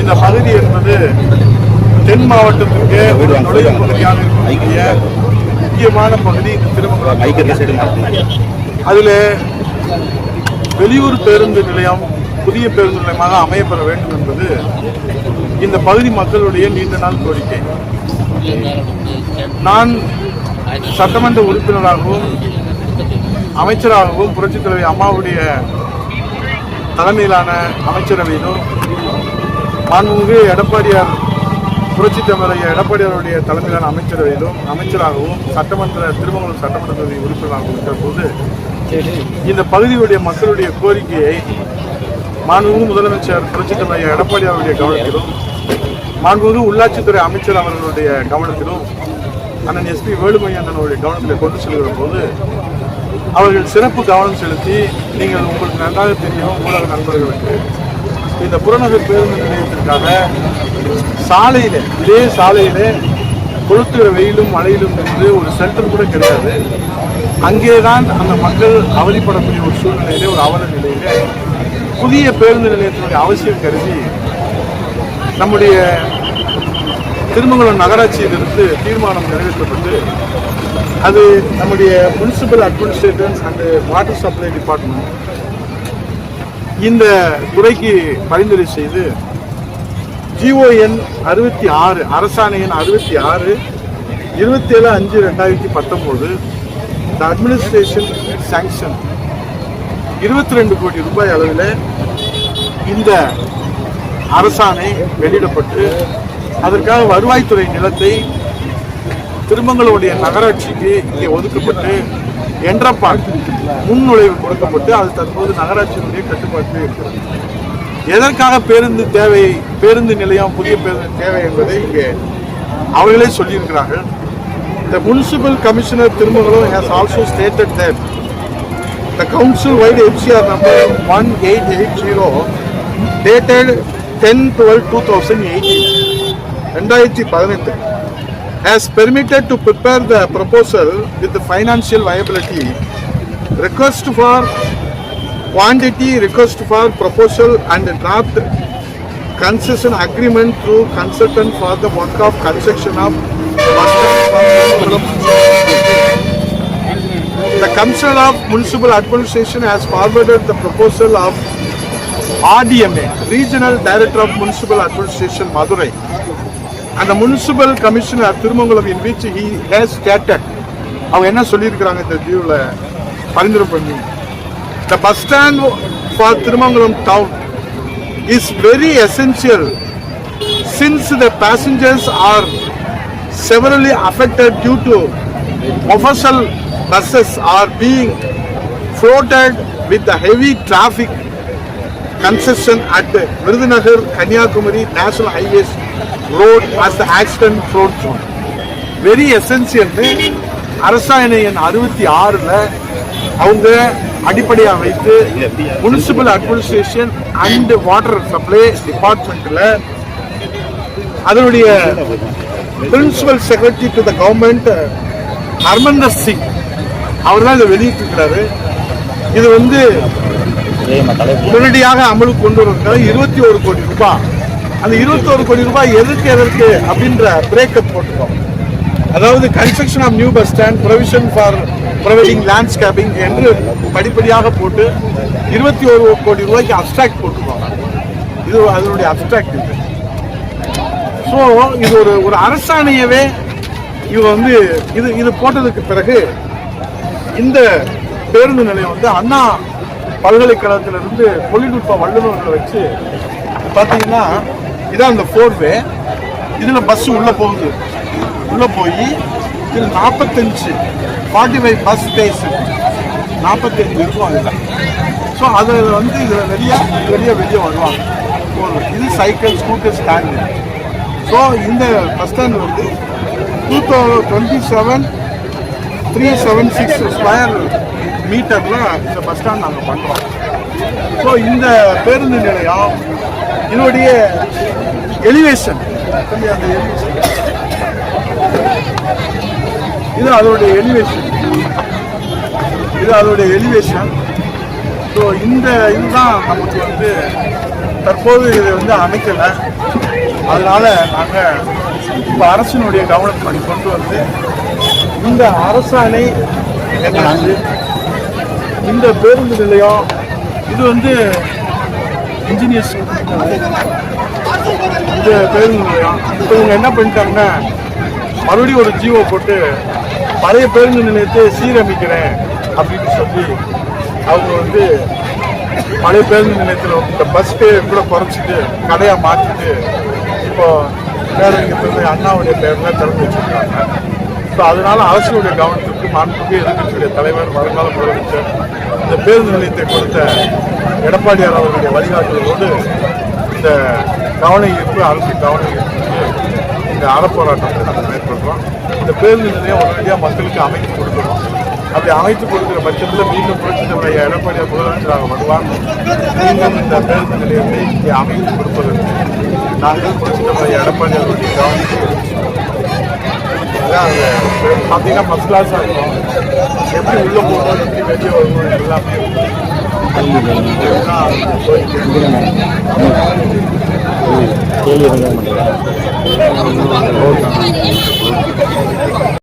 இந்த பகுதி என்பது தென் மாவட்டத்திற்கு ஒரு நுழைவு பகுதியாக இருக்கக்கூடிய முக்கியமான பகுதி இந்த திருமங்கலம். அதில் வெளியூர் பேருந்து நிலையம் புதிய பேருந்து நிலையமாக அமையப்பெற வேண்டும் என்பது இந்த பகுதி மக்களுடைய நீண்ட நாள் கோரிக்கை. நான் சட்டமன்ற உறுப்பினராகவும் அமைச்சராகவும் புரட்சித் அம்மாவுடைய தலைமையிலான அமைச்சரவையிலும் மாண்புமிகு எடப்பாடியார் புரட்சி தமிழக எடப்பாடியாருடைய தலைமையிலான அமைச்சரவையிலும் அமைச்சராகவும் சட்டமன்ற திருமங்கலம் சட்டமன்ற தொகுதி உறுப்பினராகவும் இருக்கிற போது இந்த பகுதியுடைய மக்களுடைய கோரிக்கையை மாண்புமிகு முதலமைச்சர் புரட்சி தமிழக எடப்பாடியாருடைய கவனத்திலும் மாண்புமிகு உள்ளாட்சித்துறை அமைச்சர் அவர்களுடைய கவனத்திலும் அண்ணன் எஸ்பி வேலுமணி அண்ணனுடைய கவனத்தில் கொண்டு செல்கிற போது அவர்கள் சிறப்பு கவனம் செலுத்தி நீங்கள் உங்களுக்கு நன்றாக தெரியும் ஊடக நண்பர்களுக்கு இந்த புறநகர் பேருந்து நிலையத்திற்காக சாலையில் இதே சாலையில் கொளுத்துகிற வெயிலும் மழையிலும் இருந்து ஒரு சென்டர் கூட கிடையாது. அங்கே தான் அந்த மக்கள் அவதிப்படக்கூடிய ஒரு சூழ்நிலையிலே ஒரு அவல நிலையிலே புதிய பேருந்து நிலையத்தினுடைய அவசியம் கருதி நம்முடைய திருமங்கலம் நகராட்சியிலிருந்து தீர்மானம் நிறைவேற்றப்பட்டு அது நம்முடைய municipal administrators and water supply department இந்த துறைக்கு பரிந்துரை செய்து ஜிஓஎன் அறுபத்தி ஆறு அரசாணை எண் அறுபத்தி ஆறு இருபத்தி ஏழு அஞ்சு ரெண்டாயிரத்தி பத்தொம்போது இந்த அட்மினிஸ்ட்ரேஷன் சாங்ஷன் இருபத்தி ரெண்டு கோடி ரூபாய் அளவில் இந்த அரசாணை வெளியிடப்பட்டு அதற்காக வருவாய்த்துறை நிலத்தை திருமங்களுடைய நகராட்சிக்கு இங்கே ஒதுக்கப்பட்டு என்றப்பால் முன்நுழைவு கொடுக்கப்பட்டு அது தற்போது நகராட்சியினுடைய கட்டுப்பாட்டில் இருக்கிறது. எதற்காக பேருந்து தேவை பேருந்து நிலையம் புதிய பேருந்து தேவை என்பதை இங்கே அவர்களே சொல்லியிருக்கிறார்கள். The municipal commissioner Tirumangalo has also stated that the council-wide FCR number 1880 dated 10-12-2018 ரெண்டாயிரத்தி பதினெட்டு. Has permitted to prepare the proposal with the financial viability, request for quantity, request for proposal and draft concession agreement through consultant for the work of construction of The Commissioner of Municipal Administration has forwarded the proposal of RDMA, Regional Director of Municipal Administration, Madurai, அந்த municipal commissioner Thirumangalam in which he has stated அவங்க என்ன சொல்லியிருக்கிறாங்க இந்த தீவில் பரிந்துரை பண்ணி the bus stand for Thirumangalam town is very essential since the passengers are severely affected due to official buses are being floated with the heavy traffic congestion at Virudhunagar Kanniyakumari national highways Road as the accident prone zone. Very எசென்சியல்னு அரசாணை எண் அறுபத்தி ஆறில் அவங்க அடிப்படையாக வைத்து municipal administration and water supply டிபார்ட்மெண்ட்டில் அதனுடைய principal secretary to the government Harmander Singh அவர் தான் இதை வெளியிட்டிருக்கிறாரு இது வந்து உடனடியாக அமலுக்கு கொண்டு வருவதற்காக இருபத்தி ஒரு கோடி ரூபாய் அந்த இருபத்தோரு கோடி ரூபாய் எதற்கு எதற்கு அப்படின்ற பிரேக்கப் போட்டுக்கோம் அதாவது construction of new bus stand provision for providing landscaping என்று படிப்படியாக போட்டு இருபத்தி ஒரு கோடி ரூபாய்க்கு அப்ட்ராக்ட் போட்டுக்கோங்க இது அதனுடைய அப்ட்ராக்ட் இது. ஸோ இது ஒரு ஒரு அரசாணையவே இவங்க வந்து இது இது போட்டதுக்கு பிறகு இந்த பேருந்து நிலையம் வந்து அண்ணா பல்கலைக்கழகத்திலிருந்து தொழில்நுட்ப வல்லுநர்களை வச்சு பார்த்தீங்கன்னா இதான் அந்த ஃபோர்வே இதில் பஸ்ஸு உள்ளே போகுது. உள்ளே போய் இதில் நாற்பத்தஞ்சு ஃபார்ட்டி ஃபைவ் பஸ் ஸ்பேஸ் நாற்பத்தஞ்சு இருக்கும் அதில். ஸோ அதில் வந்து இதில் வெளியே வெளியே வெளியே வருவாங்க. போதும். இது சைக்கிள் ஸ்கூட்டர் ஸ்டாண்டு ஸோ இந்த பஸ் ஸ்டாண்ட் வந்து டூ தௌ twenty seven three seven six square மீட்டரில் இந்த பஸ் ஸ்டாண்ட் நாங்கள் பண்ணுறோம் ஸோ இந்த பேருந்து நிலையம் இதனுடைய எலிவேஷன் அந்த இது அதோடைய எலிவேஷன் இது அதோடைய எலிவேஷன் ஸோ இந்த இதுதான் நமக்கு வந்து தற்போது இதை வந்து அமைக்கலை. அதனால நாங்கள் இப்போ அரசினுடைய கவனப்படி கொண்டு வந்து இந்த அரசாணை என்னாச்சு இந்த பேருந்து நிலையம் இது வந்து இன்ஜினியர்ஸ் இந்த பேருந்து நிலையம் இப்போ இவங்க என்ன பண்ணிட்டாங்கன்னா மறுபடியும் ஒரு ஜீவோ போட்டு பழைய பேருந்து நிலையத்தை சீரமைக்கிறேன் அப்படின்னு சொல்லி அவங்க வந்து பழைய பேருந்து நிலையத்தில் இந்த பஸ் பேர் கூட குறைச்சிட்டு கடையாக மாற்றிட்டு இப்போ பேரறிஞர் அண்ணாவுடைய பேரில் திறந்து வச்சுருக்காங்க. ஸோ அதனால் அரசுடைய கவனத்திற்கு மாண்புமிகு எதிர்கட்சியுடைய தலைவர் வருங்கால முதலமைச்சர் இந்த பேருந்து நிலையத்தை கொடுத்த எடப்பாடியார் அவர்களுடைய வழிகாட்டுதலோடு இந்த கவன ஈர்ப்பு அரசு கவன ஈர்ப்புக்கு இந்த அறப்போராட்டத்தை நாங்கள் மேற்கொள்கிறோம் இந்த பேருந்து நிலையம் உடனடியாக மக்களுக்கு அமைத்து கொடுக்கணும். அப்படி அமைத்து கொடுக்கிற பட்சத்தில் மீண்டும் புரட்சி தலைவர் எடப்பாடியார் முதலமைச்சராக வருவார். மீண்டும் இந்த பேருந்து நிலையத்தை இங்கே அமைத்து கொடுப்பதற்கு நாங்கள் புரட்சி தலைவர் எடப்பாடியாருடைய கவனத்தை பார்த்தீங்கன்னா ஃபஸ்ட் கிளாஸாக இருக்கும். எப்படி உள்ளே போகணும் எப்படி வெளியே வரணும் எல்லாமே இதுதான் கோரிக்கை. கேள்வி இருந்தால் மட்டும்